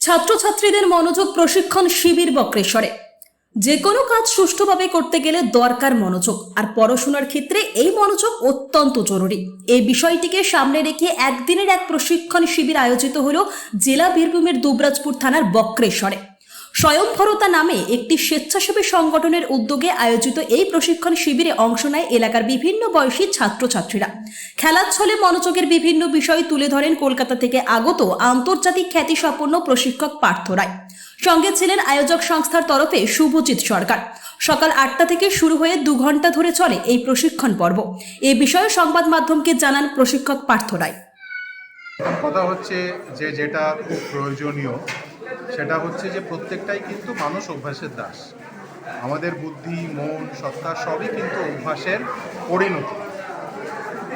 ছাত্রছাত্রীদের মনোযোগ প্রশিক্ষণ শিবির বক্রেশ্বরে। যে কোনো কাজ সুষ্ঠুভাবে করতে গেলে দরকার মনোযোগ, আর পড়াশোনার ক্ষেত্রে এই মনোযোগ অত্যন্ত জরুরি। এই বিষয়টিকে সামনে রেখে একদিনের এক প্রশিক্ষণ শিবির আয়োজিত হল জেলা বীরভূমের দুবরাজপুর থানার বক্রেশ্বরে। স্বয়ংভরতা নামে একটি স্বেচ্ছাসেবী সংগঠনের উদ্যোগে আয়োজিত এই প্রশিক্ষণ শিবিরে অংশ নেয় এলাকার বিভিন্ন বয়সী ছাত্রছাত্রীরা। খেলার ছলে মনোযোগের বিভিন্ন বিষয় তুলে ধরেন কলকাতা থেকে আগত আন্তর্জাতিক খ্যাতিসম্পন্ন প্রশিক্ষক পার্থ রায়। সঙ্গে ছিলেন আয়োজক সংস্থার তরফে শুভজিৎ সরকার। সকাল আটটা থেকে শুরু হয়ে দু ঘণ্টা ধরে চলে এই প্রশিক্ষণ পর্ব। এ বিষয়ে সংবাদ মাধ্যমকে জানান প্রশিক্ষক পার্থ রায়। কথা হচ্ছে যে যেটা খুব প্রয়োজনীয় সেটা হচ্ছে যে প্রত্যেকটাই কিন্তু মানুষ অভ্যাসের দাস। আমাদের বুদ্ধি, মন, সত্তা সবই কিন্তু অভ্যাসের পরিণতি।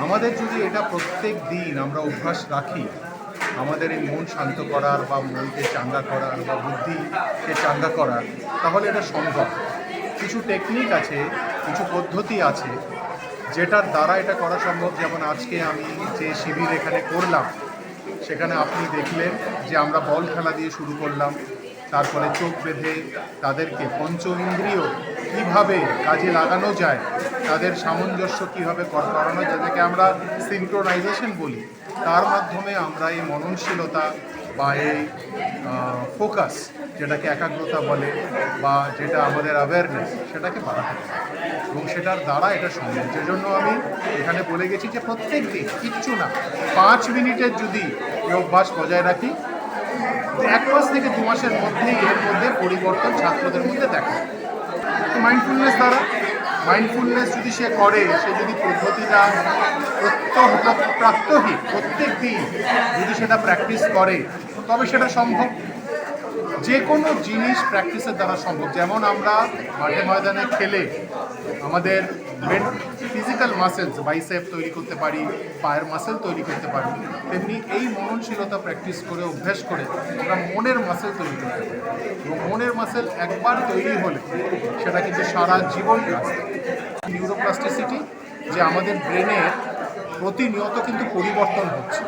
আমাদের যদি এটা প্রত্যেক দিন আমরা অভ্যাস রাখি, আমাদের এই মন শান্ত করার বা মনকে চাঙ্গা করার বা বুদ্ধিকে চাঙ্গা করার, তাহলে এটা সম্ভব। কিছু টেকনিক আছে, কিছু পদ্ধতি আছে, যেটার দ্বারা এটা করা সম্ভব। যেমন আজকে আমি যে শিবির এখানে করলাম সেখানে আপনি দেখলেন যে আমরা বল খেলা দিয়ে শুরু করলাম, তারপরে চোখ বেঁধে তাদেরকে পঞ্চ ইন্দ্রিয় কীভাবে কাজে লাগানো যায়, তাদের সামঞ্জস্য কীভাবে কর- করানো যায় যাকে আমরা সিনক্রোনাইজেশন বলি, তার মাধ্যমে আমরা এই মননশীলতা বা এই ফোকাস যেটাকে একাগ্রতা বলে বা যেটা আমাদের অ্যাওয়ারনেস সেটাকে বাড়াতে এবং সেটার দ্বারা এটা সম্ভব। যে জন্য আমি এখানে বলে গেছি যে প্রত্যেক দিন কিচ্ছু না, পাঁচ মিনিটের যদি এই অভ্যাস বজায় রাখি, এক মাস থেকে দু মাসের মধ্যেই এর মধ্যে পরিবর্তন ছাত্রদের মধ্যে দেখা মাইন্ডফুলনেস দ্বারা মাইন্ডফুলনেস যদি সে করে, সে যদি পদ্ধতিটা প্রত্যহ, প্রাত্যহিক প্রত্যেক দিন যদি সেটা প্র্যাকটিস করে তবে সেটা সম্ভব যে কোনো জিনিস প্র্যাকটিসের দ্বারা সম্ভব। যেমন আমরা মাঠে ময়দানে খেলে আমাদের ফিজিক্যাল মাসেলস বাইসেপ তৈরি করতে পারি, পায়ের মাসেল তৈরি করতে পারি, তেমনি এই মননশীলতা প্র্যাকটিস করে, অভ্যাস করে আমরা মনের মাসেল তৈরি করতে পারি। এবং মনের মাসেল একবার তৈরি হলে সেটা কিন্তু সারা জীবন নিউরোপ্লাস্টিসিটি যে আমাদের ব্রেনের প্রতিনিয়ত কিন্তু পরিবর্তন হচ্ছে।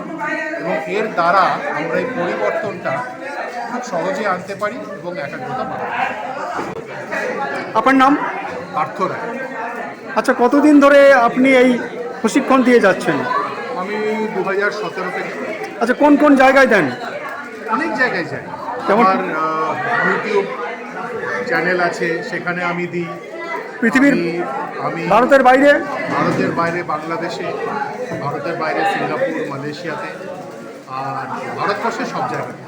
এবং এর দ্বারা আমরা এই পরিবর্তনটা খুব সহজে আনতে পারি এবং একাগ্রতা বাড়াতে। আপনার নাম? পার্থ রায়। আচ্ছা কতদিন ধরে আপনি এই প্রশিক্ষণ দিয়ে যাচ্ছেন? আমি দু হাজার সতেরো থেকে। আচ্ছা কোন কোন জায়গায় দেন? অনেক জায়গায় যাই। যেমন? আমার ইউটিউব চ্যানেল আছে সেখানে আমি দিই। পৃথিবীর আমি ভারতের বাইরে? ভারতের বাইরে বাংলাদেশে ভারতের বাইরে সিঙ্গাপুর মালয়েশিয়াতে। আর ভারতবর্ষের সব জায়গায়।